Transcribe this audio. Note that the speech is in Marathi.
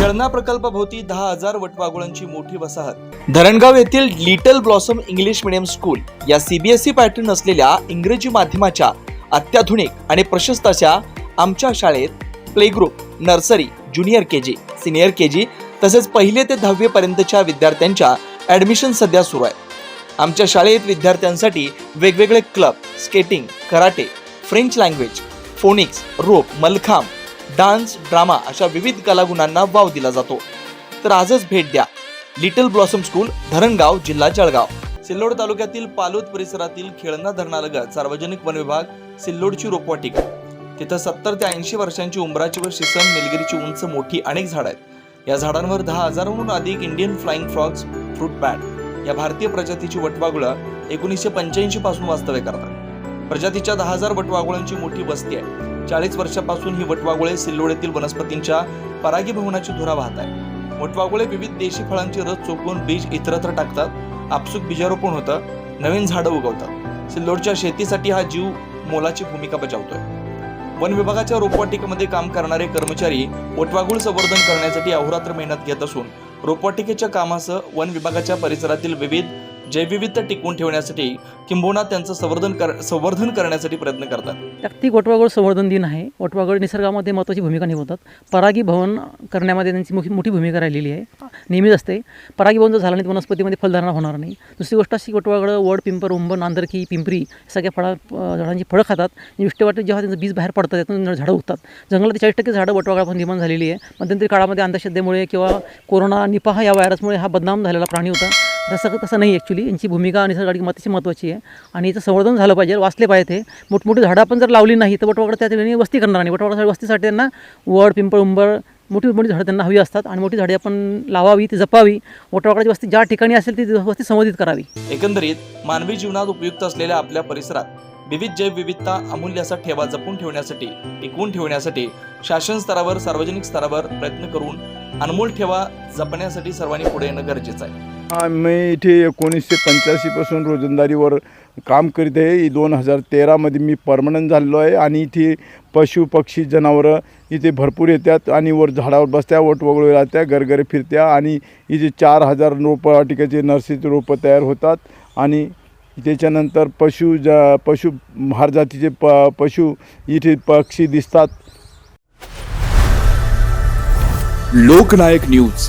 जळना प्रकल्पाभोवती दहा हजार वटवाघुळांची मोठी वसाहत. धरणगाव येथील Little Blossom English Medium School या सीबीएसई पॅटर्न असलेल्या इंग्रजी माध्यमाच्या अत्याधुनिक आणि प्रशस्त अशा आमच्या शाळेत play group nursery junior K G senior K G तसेच पहिले ते दहावीपर्यंतच्या विद्यार्थ्यांच्या ॲडमिशन सध्या सुरू आहे. आमच्या शाळेत विद्यार्थ्यांसाठी वेगवेगळे club skating karate French language phonics rope mallakhamb dance drama अशा विविध कलागुणांना वाव दिला जातो. तर आजच भेट द्या. लिटल ब्लॉसम स्कूल धरणगाव जिल्हा जळगाव. सिल्लोड तालुक्यातील पालोद परिसरातील खेळणा धरणालगत सार्वजनिक वन विभाग सिल्लोडची रोपवाटिका. तिथं सत्तर ते ऐंशी वर्षांची उंबराची व शिसम निलगिरीची उंच मोठी अनेक झाडं आहेत. या झाडांवर दहा हजारांहून अधिक Indian flying frogs fruit bat या भारतीय प्रजातीची वटवागुळं एकोणीसशे पंच्याऐंशी पासून वास्तव्य करतात. प्रजातीच्या दहा हजार वटवागुळांची मोठी वस्ती आहे. चाळीस वर्षापासून ही वटवागुळे सिल्लोड वनस्पतींच्या परागीभवनाची धुरा वाहत आहे वटवागुळे विविध देशी फळांची रस चोखून बीज इतरत्र टाकतात आपसूक बीजारोपण होतं नवीन झाडं उगवतात. सिल्लोडच्या शेतीसाठी हा जीव मोलाची भूमिका बजावतोय. वन विभागाच्या रोपवाटिकेमध्ये काम करणारे कर्मचारी वटवाघूळ संवर्धन करण्यासाठी अहोरात्र मेहनत घेत असून रोपवाटिकेच्या कामासह वन विभागाच्या परिसरातील विविध जैवविविधता टिकवून ठेवण्यासाठी किंबहुना त्यांचं संवर्धन कर संवर्धन करण्यासाठी प्रयत्न करतात. जागतिक वटवाघळ संवर्धन दिन आहे. वटवाघळ निसर्गामध्ये महत्त्वाची भूमिका निभावतात. परागीभवन करण्यामध्ये त्यांची मोठी मोठी भूमिका राहिलेली आहे. नेहमीच असते. परागीभवन जर झालं नाही तर वनस्पतीमध्ये फलधारणा होणार नाही. दुसरी गोष्ट अशी वटवाघळं वड पिंपर उंब नांदरकी पिंपरी सगळ्या फळा झाडांची फळं खातात. आणि विष्टेवाटे जेव्हा त्यांचं बीज बाहेर पडतात त्यातून झाडं उगतात. जंगलात चाळीस टक्के झाडं वटवाघळापासून निर्माण झालेली आहे. मध्यंतरी काळामध्ये अंधश्रद्धेमुळे किंवा कोरोना निपाह या व्हायरसमुळे हा बदनाम झालेला प्राणी होता. तसं तसं नाही ॲक्च्युली यांची भूमिका निसर्गाची अतिशय महत्त्वाची आहे. आणि याचं संवर्धन झालं पाहिजे. वाचले पाहिजे. ते मोठमोठी झाडं आपण जर लावली नाही तर वटवाकडं त्या ठिकाणी वस्ती करणार नाही. वटवाकडे वस्तीसाठी त्यांना वड पिंपळ उंबर मोठी मोठी झाडं त्यांना हवी असतात. आणि मोठी झाडे आपण लावावी ती जपावी. वटवाकडाची वस्ती ज्या ठिकाणी असेल ती वस्ती संवर्धित करावी. एकंदरीत मानवी जीवनात उपयुक्त असलेल्या आपल्या परिसरात विविध जैवविविधता अमूल्य असा ठेवा जपून ठेवण्यासाठी टिकवून ठेवण्यासाठी शासन स्तरावर सार्वजनिक स्तरावर प्रयत्न करून अनमोल ठेवा जपण्यासाठी सर्वांनी पुढे येणं गरजेचं आहे. हा मी इथे एकोणीसशे पंच्याऐंशीपासून रोजंदारीवर काम करीत आहे. दोन हजार तेरामध्ये मी परमनंट झालेलो आहे आणि इथे पशु पक्षी जनावरं इथे भरपूर येतात आणि वर झाडावर बसत्या वट वगळू राहत्या गरगरे फिरत्या आणि इथे चार हजार रोपवाटिकेचे नर्सरीचे रोपं तयार होतात आणि त्याच्यानंतर पशु ज पशु हार जातीचे प पशु इथे पक्षी दिसतात. लोकनायक न्यूज.